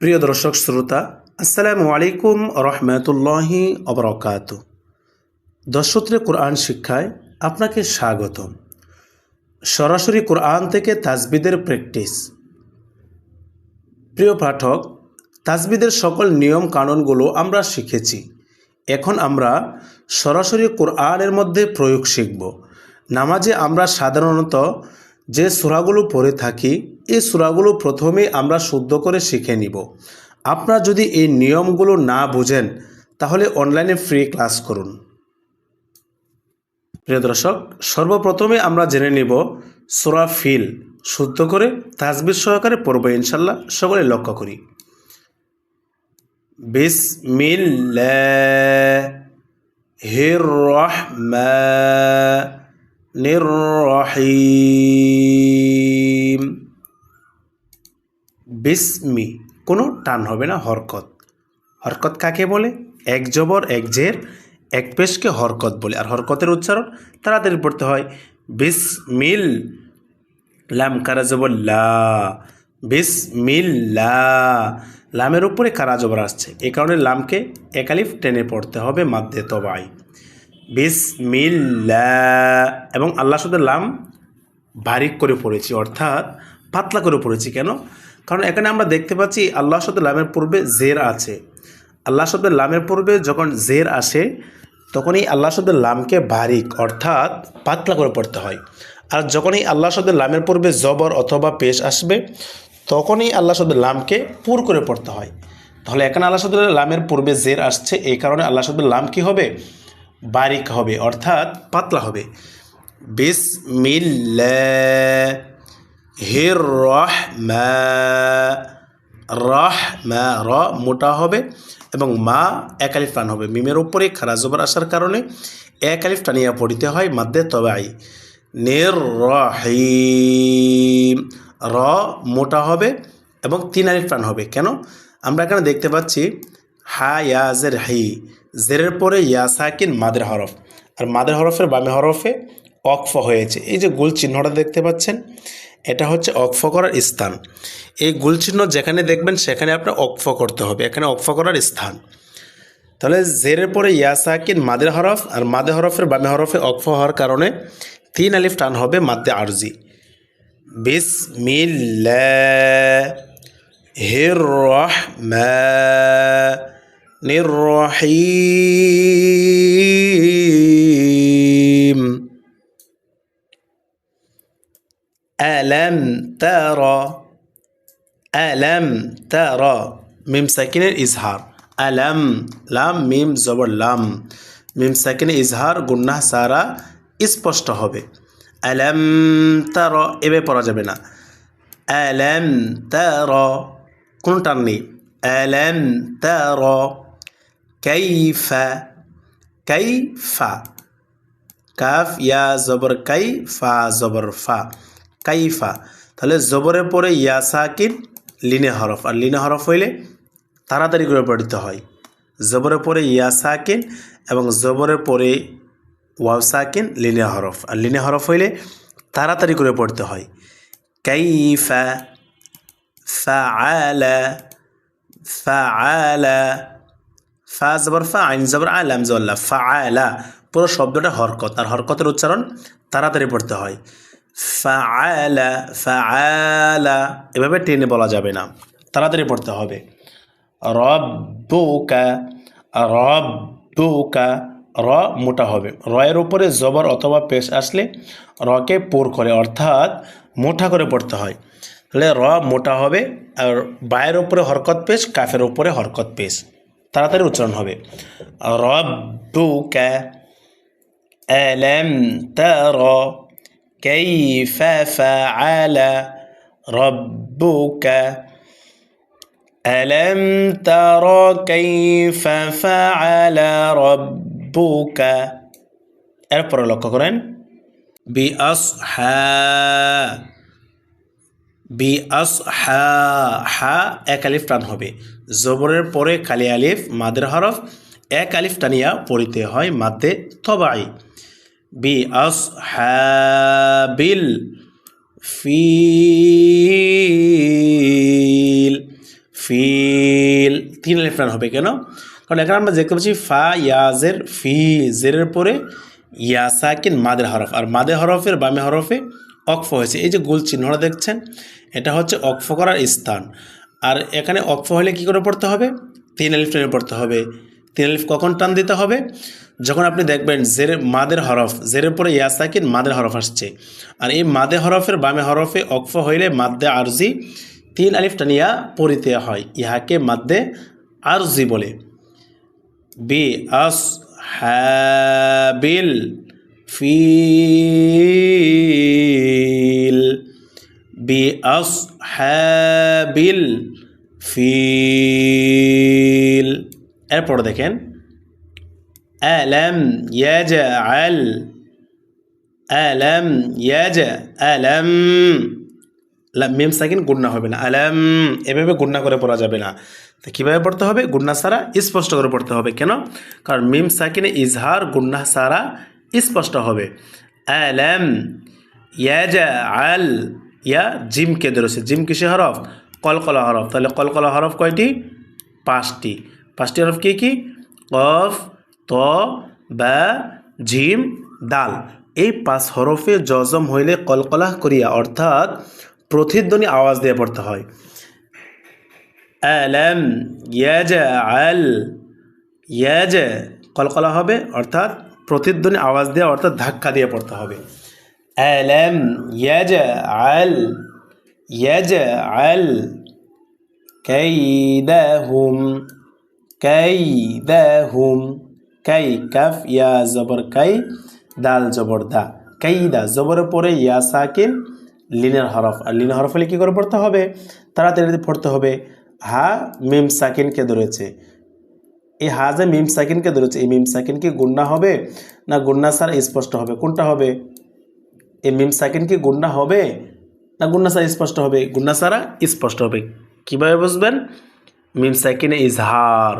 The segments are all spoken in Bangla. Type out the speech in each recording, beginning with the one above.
প্রিয় দর্শক, শ্রোতা, আসসালামু আলাইকুম রহমতুল্লাহি অবরকাত দশত্রে কোরআন শিক্ষায় আপনাকে স্বাগতম। সরাসরি কোরআন থেকে তাজবিদের প্র্যাকটিস। প্রিয় পাঠক তাজবিদের সকল নিয়ম কানুনগুলো আমরা শিখেছি। এখন আমরা সরাসরি কোরআনের মধ্যে প্রয়োগ শিখব। নামাজে আমরা সাধারণত যে সূরাগুলো পড়ে থাকি, এই সূরাগুলো প্রথমে আমরা শুদ্ধ করে শিখে নিব। আপনারা যদি এই নিয়মগুলো না বুঝেন, তাহলে অনলাইনে ফ্রি ক্লাস করুন। প্রিয় দর্শক, সর্বপ্রথমে আমরা জেনে নিব সুরা ফিল। শুদ্ধ করে, তাজবির সহকারে পড়ব ইনশাল্লাহ সকলে লক্ষ্য করি। বিসমিল্লাহির রহমানির রহিম বিসমি, কোনো টান হবে না, হরকত। হরকত কাকে বলে? এক জবর, এক জের, এক পেশকে হরকত বলে। আর হরকতের উচ্চারণ তাড়াতাড়ি পড়তে হয়। বিসমিল, লাম কারা জবর, লা। বিসমিল্লা, লামের উপরে কারা জবর আসছে? এ কারণে লামকে একালিফ টেনে পড়তে হবে মাদ্দে তবাই। বিসমিল্লা এবং আল্লাহ শুধু লাম বারিক করে পড়েছি, অর্থাৎ পাতলা করে পড়েছি। কেন? কারণ এখানে আমরা দেখতে পাচ্ছি আল্লাহ শব্দ লামের পূর্বে জের আছে। আল্লাহ শব্দের লামের পূর্বে যখন জের আসে, তখনই আল্লাহ শব্দের লামকে বারিক, অর্থাৎ পাতলা করে পড়তে হয়। আর যখনই আল্লাহ শব্দের লামের পূর্বে জবর অথবা পেশ আসবে, তখনই আল্লাহ শব্দের লামকে পুর করে পড়তে হয়। তাহলে এখানে আল্লাহ শব্দের লামের পূর্বে জের আসছে, এই কারণে আল্লাহ শব্দের লাম কি হবে? বারিক হবে, অর্থাৎ পাতলা হবে। বিসমিল্লাহ। হির রহমা রহমা, র মোটা হবে এবং মা একালিফ টান হবে। মিমের উপরে খারা জবর আসার কারণে একালিফ টানিয়া পড়িতে হয় মাদ্দে তবাই। নির রহিম, র মোটা হবে এবং তিন আলিফ টান হবে। কেন? আমরা এখানে দেখতে পাচ্ছি হা, ইয়া, জের হাই জেরের পরে ইয়া, সাকিন, মাদের হরফ। আর মাদের হরফের বামে হরফে অক্ফ হয়েছে। এই যে গোল চিহ্নটা দেখতে পাচ্ছেন, এটা হচ্ছে অক্ফ করার স্থান। এই গোল চিহ্ন যেখানে দেখবেন, সেখানে আপনার অক্ফ করতে হবে। এখানে অক্ফ করার স্থান। তাহলে জেরের পরে ইয়াসাকিন মাদের হরফ আর মাদে হরফের বামে হরফে অক্ফ হওয়ার কারণে তিন আলিফ টান হবে মাদ্দে আরজি। বিস হির রহমানির রহিম ألم ترى ألم ترى মিম সাকিনের ইজহার আলাম লাম মিম জবর লাম মিম সাকিনের ইজহার গুন্নাহ সারা স্পষ্ট হবে আলাম তার এভাবে পড়া যাবে না আলাম তার কোন টান নেই আলাম তার কাইফা কাইফা কাফ ইয়া জবর কাই ফা জবর ফা কাইফা তাহলে জবরের পরে ইয়া সাকিন লিনে হরফ আর লিনে হরফ হইলে তাড়াতাড়ি করে পড়তে হয়। জবরের পরে ইয়া সাকিন এবং জবরের পরে ওয়াও সাকিন লিনে হরফ আর লিনে হরফ হইলে তাড়াতাড়ি করে পড়তে হয়। কাইফা ফাআলা ফাআলা ফা জবর ফা, আইন জবর আলাম জল্লা ফাআলা। পুরো শব্দটা হরকত, আর হরকতের উচ্চারণ তাড়াতাড়ি পড়তে হয়। ফাআলা ফাআলা। এভাবে টেনে বলা যাবে না। তাড়াতাড়ি পড়তে হবে। রব্বুকা রব্বুকা। র মোটা হবে। রয়ের উপরে জবর অথবা পেশ আসলে রকে পোর করে, অর্থাৎ মোটা করে পড়তে হয়। তাহলে র মোটা হবে, আর বায়ের উপরে হরকত পেশ, কাফের উপরে হরকত পেশ। তাড়াতাড়ি উচ্চারণ হবে রব্বুকা ألم تر كيف فعل ربك ألم تر كيف فعل ربك এরপরে লক্ষ্য করেন বি আসহা বি আস হা হা, এক আলিফ টান হবে। জবরের পরে কালি আলিফ, মাদের হরফ, এক আলিফ টানিয়া পড়িতে হয় মাদে থবাই বি আস হ্যাবিল ফিল ফিল, তিন আলিফ টান হবে কেন? কারণ এখানে আমরা দেখতে পাচ্ছি ফা ইয়াজের ফি, জেরের পরে ইয়াসাকিন মাদের হরফ। আর মাদের হরফের বামে হরফে অক্ফ হয়েছে। এই যে গোল চিহ্নটা দেখছেন, এটা হচ্ছে অক্ফ করার স্থান। আর এখানে অক্ফ হলে কি করে পড়তে হবে? তিন আলিফ টেনে পড়তে হবে। তিন আলিফ কখন টান দিতে হবে? যখন আপনি দেখবেন জেরে, মাদের হরফ, জেরের পরে ইয়াসাকিন মাদের হরফ আসছে। আর এই মাদে হরফের বামে হরফে অক্ফ হইলে মাদ্দে আরজি, তিন আলিফ টানিয়া পড়িতে হয়। ইহাকে মাদ্দে আরজি বলে। বি আস হ্যাবিল ফিল বিআসহাবিল ফিল। এরপর দেখেন, আলম ইয়াজ আল আলম ইয়াজ আলম মেম সাকিন গুন্না হবে না, আলম। এভাবে গুন্না করে পড়া যাবে না। তা কীভাবে পড়তে হবে? গুন্না সারা স্পষ্ট করে পড়তে হবে। কেন? কারণ মিম সাকিনে ইজহার গুন্না সারা স্পষ্ট হবে। আলাম ইয়াজা আল ইয়া জিম কে ধরেছে। জিম কিসে হরফ? কলকলা হরফ। তাহলে কলকলা হরফ কয়টি? পাঁচটি। পাঁচটি হরফ কী কী? কফ, ত, বা, জিম, দাল। এই পাঁচ হরফে জজম হইলে কলকলাহ করিয়া অর্থাৎ প্রতিধ্বনি আওয়াজ দিয়ে পড়তে হয়। আলম ইয়াজ আল ইয়াজ কলকলা হবে অর্থাৎ প্রতিধ্বনি আওয়াজ দেওয়া অর্থাৎ ধাক্কা দিয়ে পড়তে হবে। আলম ইয়াজ আল ইয়াজ আল কাইদাহুম কাইদাহুম, কাই কাফ ইয়া জবর, কাই দাল জবর দা, কাইদা জবরের পরে ইয়া সাকিন লিনের হরফ, আর লিনের হরফ হলে কী করে পড়তে হবে? তাড়াতাড়ি পড়তে হবে। হা মিম সাকিনকে ধরেছে। এই হা যে মিম সাকিনকে ধরেছে, এই মিম সাকিন কি গুন্না হবে না গুন্না সার স্পষ্ট হবে? কোনটা হবে? এই মিম সাকিন কি গুন্না হবে না গুন্না সার স্পষ্ট হবে? গুন্না সারা স্পষ্ট হবে। কীভাবে বুঝবেন? মিম সাকিনে ইজহার,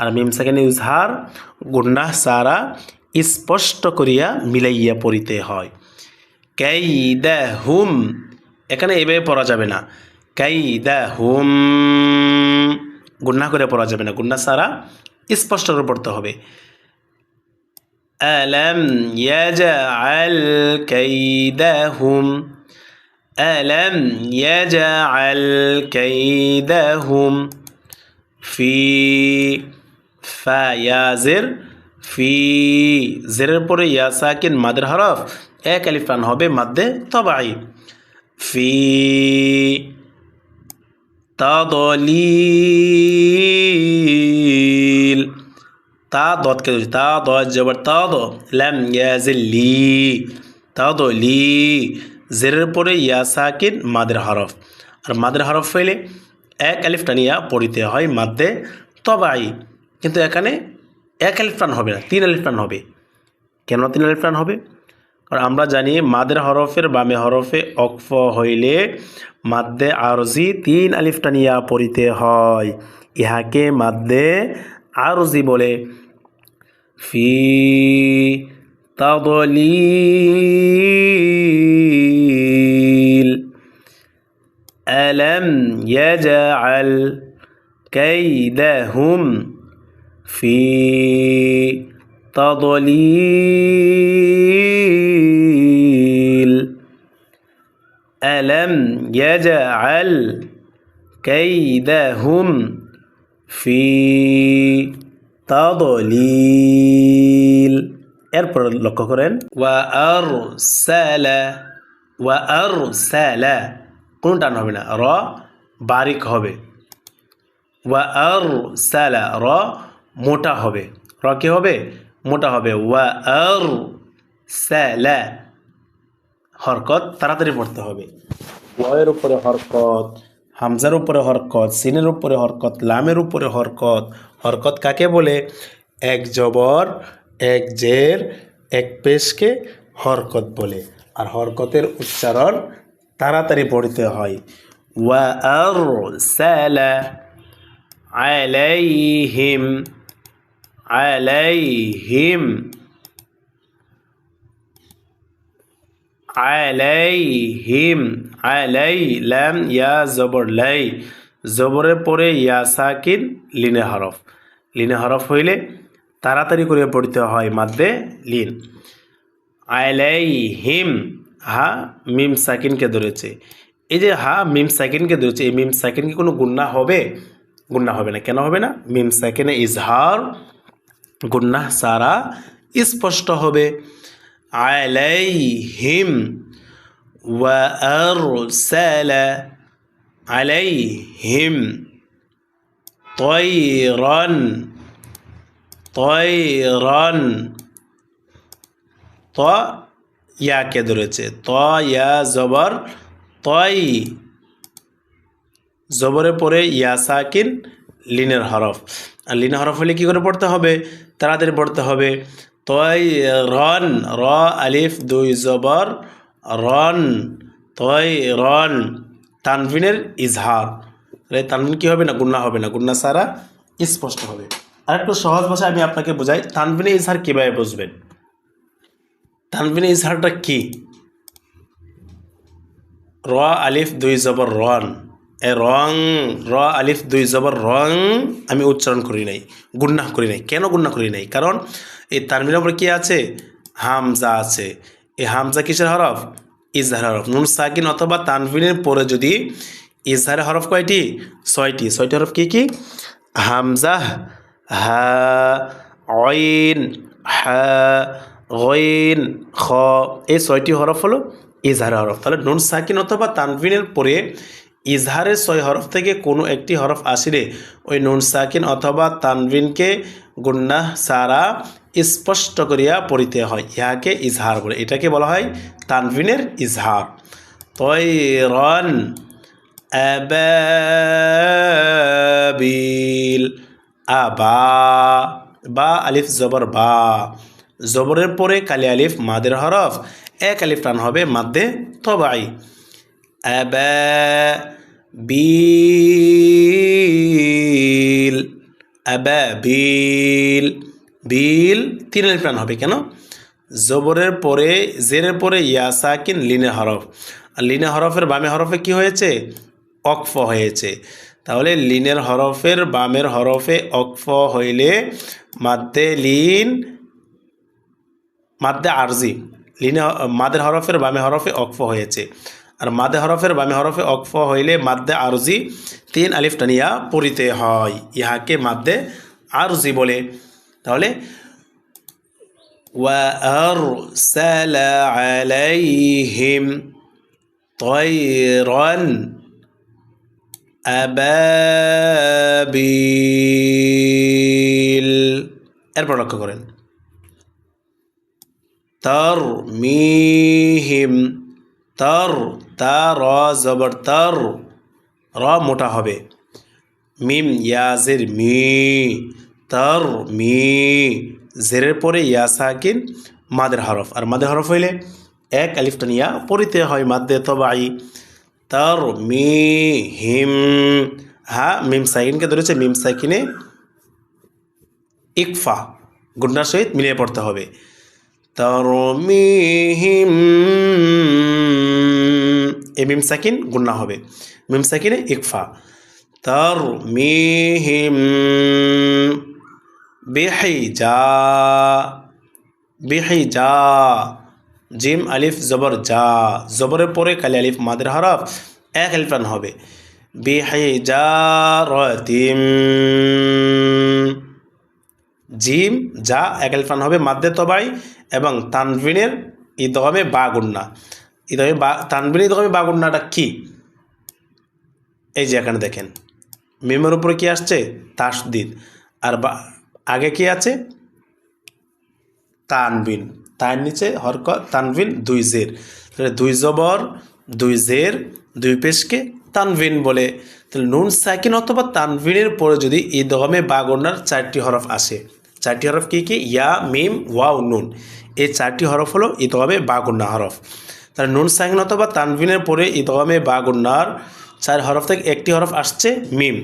আর মিম সাকিনে ইজহার গুন্না সারা স্পষ্ট করিয়া মিলাইয়া পড়িতে হয়। দা হুম এখানে এভাবে পড়া যাবে না। দা হুম গুন্না করে পড়া যাবে না। গুন্না সারা স্পষ্ট করে পড়তে হবে ألم يجعل كيدهم ألم يجعل كيدهم في ফায়াজের ফি জেরের পরে ইয়া সাকিন মাদের হরফ এক আলিফান হবে মাদ্দে তবাই ফি তাদলিল তা দতকে তা দ জবর তা দ ল্যাম লি তা দ লি জেরের পরে ইয়া মাদের হরফ আর মাদের হরফ হইলে এক আলিফ টানিয়া পড়িতে হয় মাদ্দে তবাই কিন্তু এখানে এক আলিফ টান হবে না তিন আলিফ টান হবে কেন তিন আলিফ টান হবে কারণ আমরা জানি মাদের হরফের বামে হরফে অক্ফ হইলে মাদ্দে আরজি তিন আলিফ টানিয়া পড়িতে হয় ইহাকে মাদ্দে আরজি বলে ফি তদলিল ألم يجعل كيدهم في تضليل ألم يجعل كيدهم في تضليل এরপর লক্ষ্য করেন ওয়া আর সালা ওয়া আর সালা কোনো টান হবে না র বারিক হবে ওয়া আর সালা র মোটা হবে র কি হবে মোটা হবে ওয়া আর সালা হরকত তাড়াতাড়ি পড়তে হবে। ওয়ের উপরে হরকত। হামজার উপরে হরকত সিনের উপরে হরকত লামের উপরে হরকত। হরকত কাকে বলে? এক জবর এক জের এক পেশকে হরকত বলে। আর হরকতের উচ্চারণ তাড়াতাড়ি পড়তে হয়। ওয়া আর আলাইহিম আলাইহিম। আলাইহিম, আলাই লাম ইয়া জবর, লাই। জবরের পরে ইয়া সাকিন, লিনে হরফ। লিনে হরফ হইলে তাড়াতাড়ি করে পড়তে হয় মাদ্দে লিন। আলাই হিম হা মিম সাকিনকে ধরেছে। এই যে হা মিম সাকিনকে ধরেছে, এই মিম সাকিন কি কোনো গুন্না হবে? গুন্না হবে না। কেন হবে না? মিম সাকিনে ইজহার, গুন্না সারা স্পষ্ট হবে। আলাই হিম ওয়া আরসালা আলাইহিম طيرا طيرا ত ইয়াকে ধরেছে ত ইয়া জবর তই জবরের পরে ইয়া সাকিন লিনের হরফ আর লিনের হরফ হলে কী করে পড়তে হবে তাড়াতাড়ি পড়তে হবে তয় রন র, আলিফ, দুই জবর রন তয় রন তানভিনের ইজহার। তানভিন কী হবে না গুন্না হবে না? গুন্না সারা স্পষ্ট হবে। আর একটু সহজ ভাষায় আমি আপনাকে বোঝাই, তানভিনের ইজহার কীভাবে বুঝবেন? তানভিনের ইজহারটা কি? র, আলিফ, দুই জবর রন এ রং, র, আলিফ, দুই জবর, রং আমি উচ্চারণ করি নাই, গুন্না করি নাই। কেন গুন্না করি নাই? কারণ এই তানভিনের উপরে কী আছে? হামজা আছে। এই হামজা কিসের হরফ? ইজহার হরফ। নুন সাকিন অথবা তানভিনের পরে যদি ইজহারের হরফ কয়টি? ছয়টি। ছয়টি হরফ কি কি? হামজা, হা অইন হা, গইন, খ। এই ছয়টি হরফ হলো ইজহারের হরফ। তাহলে নুন সাকিন অথবা তানভিনের পরে ইজহারের ছয় হরফ থেকে কোনো একটি হরফ আসিলে ওই নুন সাকিন অথবা তানভিনকে গুন্না সারা স্পষ্ট করিয়া পড়িতে হয়। ইহাকে ইজহার বলে। এটাকে বলা হয় তানভিনের ইজহার। তৈরন আবাবিল আবা, বা আলিফ জবর বা। জবরের পরে কালি আলিফ, মাদের হরফ। এক আলিফ টান হবে মাদ্দে তবাই। বিল বিল বিল তিন আলিফ টান হবে কেন? জবরের পরে, জেরের পরে ইয়াসাকিন লিনে হরফ। আর লিনে হরফের বামে হরফে কি হয়েছে? অকফ হয়েছে। তাহলে লিনের হরফের বামের হরফে অকফ হইলে মাদ্দে লিন, মাদ্দে আরজি, লিনে, মাদের হরফের বামে হরফে অকফ হয়েছে। আর মাদে হরফের বামে হরফে অকফ হইলে মাদ্দে আরজি তিন আলিফ টানিয়া পড়িতে হয় ইহাকে মাদ্দে আরজি বলে তাহলে وأرسل عليهم طيرا أبابيل এরপর লক্ষ্য করেন তর মিহিম তর তা র জবর তর, র মোটা হবে। মিম ইয়াজের মি, তর মি, জেরের পরে ইয়া সাকিন, মাদের হরফ। আর মাদের হরফ হইলে এক আলিফটা নিয়া পড়িতে হয় মাদ্দে তবাই। তর মি, হিম, হা, মিম সাইকিনকে ধরেছে, মিম সাইকিনে ইকফা গুন্ডার সহিত মিলিয়ে পড়তে হবে। তর মি, হিম এ মিম সাকিন গুন্না হবে। মিম সাকিনে ইকফা। তার তর মি হিম বেহাইজা বেহাইজা জিম আলিফ জবর যা জবরের পরে কালি আলিফ মাদের হরফ এক আলিফ টান হবে। বেহাইজা রতিম, জিম যা এক আলিফ টান হবে মাদ্দে তবাই এবং তানভিনের ঈদগমে বা গুন্না। ঈদগমে বা তানভিন ঈদগমে বা গুন্নাটা কী? এই যে এখানে দেখেন। মিমের উপরে কি আসছে? তাসদিদ। আর বা, আগে কি আছে? তানবিন। তার নিচে হরক তানবিন, দুই জের। দুই জবর, দুই জের, দুই পেশকে তানবিন বলে। তাহলে নুন সাকিন অথবা তানবিনের পরে যদি ঈদগমে বাগনার চারটি হরফ আসে, চারটি হরফ কি কি? ইয়া, মিম, ওয়াও, নুন। এই চারটি হরফ হলো ঈদগমে বাগন্না হরফ। তাহলে নুন সাকিন অথবা তানভিনের পরে ঈদগমে বাগন্নার চার হরফ থেকে একটি হরফ আসছে মিম।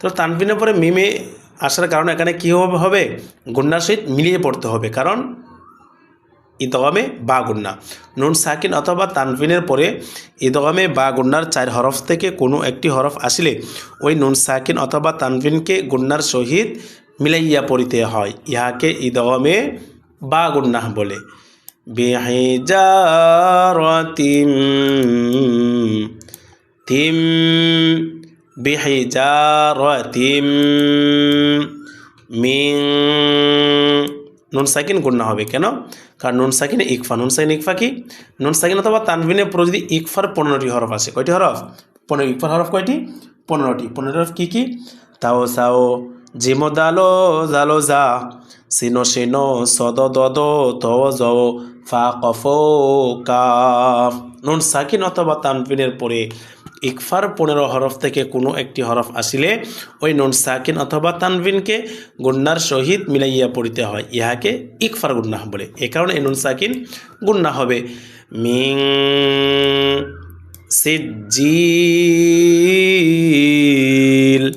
তো তানবিনের পরে মিমে আসার কারণে এখানে কী হবে? হবে গুন্নার সহিত মিলিয়ে পড়তে হবে। কারণ ইদগমে বা গুন্না। নুন সাকিন অথবা তানভিনের পরে ইদগমে বা গুন্নার চার হরফ থেকে কোনো একটি হরফ আসলে ওই নুন সাকিন অথবা তানভিনকে গুন্নার সহিত মিলাইয়া পড়িতে হয়। ইহাকে ইদগমে বা গুন্নাহ বলে। বিহিজারতিম তিম বিহিজারতিম মিং নুন সাকিন গুন্না হবে কেন কারণ নুন সাকিনে ইকফা নুন সাকিন ইকফা কি নুন সাকিন অথবা তানভিনের পরে যদি ইকফার পনেরোটি হরফ আছে কয়টি হরফ পনেরো ইকফার হরফ কয়টি পনেরোটি পনেরো হরফ কী কী তাও সাও জিমো দালো জালো যা সিনো সিনো সদ দদ ত জ ফা কফ কাফ নুন সাকিন অথবা তানভিনের পরে ইকফার পনেরো হরফ থেকে কোনো একটি হরফ আসিলে ওই নুন সাকিন অথবা তানভিনকে গুন্নার সহিত মিলাইয়া পড়িতে হয়। ইহাকে ইকফার গুন্নাহ বলে। এ কারণে এই নুন সাকিন গুন্না হবে। মিং সিজিল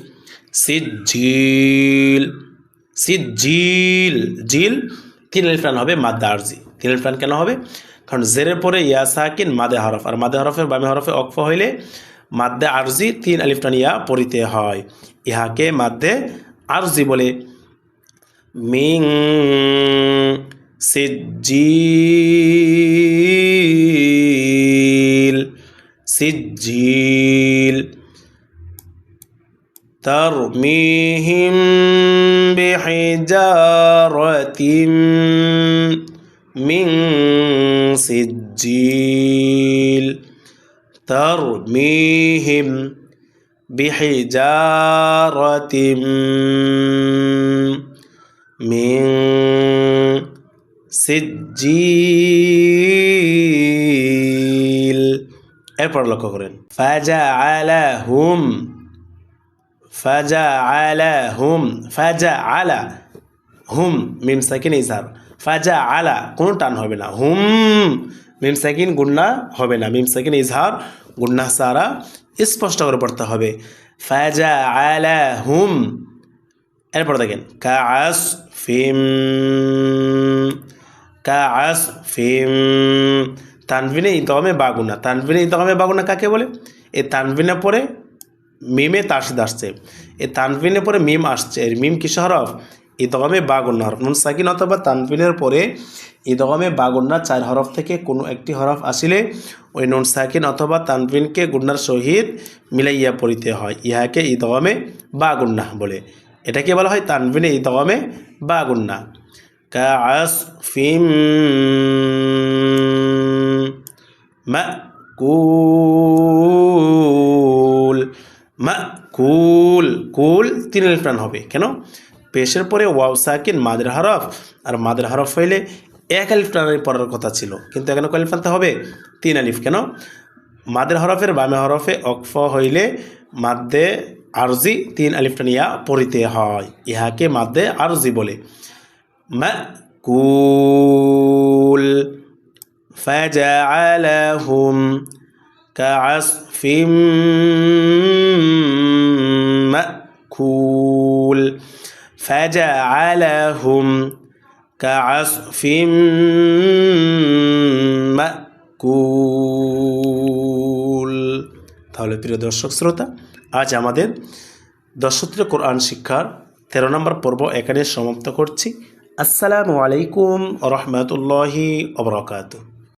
সিজিল সিজিল জিল। তিন এলিফান হবে মাদ্দা আরজি তিন এলিফান কেন হবে কারণ জেরের পরে ইয়া সাকিন মাদে হরফ আর মাদে হরফের বামে হরফে অক্ফ হইলে মাদ্দে আরজি তিন আলিফটান ইয়া পড়িতে হয় ইহাকে মাদ্দে আরজি বলে মিং সিজিল সিজিল ترميهم بحجارة من سجيل ترميهم بحجارة من سجيل এরপর লক্ষ্য করেন ফাজা আলা হুম ফাজা আলা হুম ফাজা আলা হুম মিম সাকিন ইসার ফাজা আলা কোনো টান হবে না। হুম, মিম সাকিন গুন্না হবে না। মিম সাকিন ইজহার গুন্না সারা স্পষ্ট করে পড়তে হবে। ফাজা আলা হুম, এরপর দেখেন কা আস ফিম কা আস ফিম, তানভিনে ইতমে বাগুনা তানভিনে ইতমে বাগুনা কাকে বলে? এ তানভিনে পরে মিমে তাসিদ আসছে। এ তানভিনের পরে মিম আসছে। এর মিম কিসে হরফ ইদগমে বাগুন্না হরফ। নুন সাকিন অথবা তানভিনের পরে ইদগমে বাগুন্না চার হরফ থেকে কোনো একটি হরফ আসিলে ওই নুন সাকিন অথবা তানভিনকে গুন্নার সহিত মিলাইয়া পড়িতে হয়। ইহাকে ইদগমে বাগুন্না বলে। এটাকে বলা হয় তানভিনে ইদগমে বাগুন্না কা আস ফিম কুল মা কুল কুল তিন আলিফ হবে। কেন? পেশের পরে ওয়াও সাকিন মাদের হরফ আর মাদের হরফ হইলে এক আলিফ টানের পড়ার কথা ছিল কিন্তু এখানে কয় আলিফ টানতে হবে তিন আলিফ কেন মাদের হরফের বামে হরফে অকফ হইলে মাদ্দে আরজি তিন আলিফ টানিয়া পড়িতে হয় ইহাকে মাদ্দে আরজি বলে মা কুল فجعلهم كعصف مأكول فجعلهم كعصف মাকুল তাহলে প্রিয় দর্শক শ্রোতা আজ আমাদের দশত্র কোরআন শিক্ষার তেরো নম্বর পর্ব এখানে সমাপ্ত করছি আসসালামু আলাইকুম রহমতুল্লাহি অবরকাত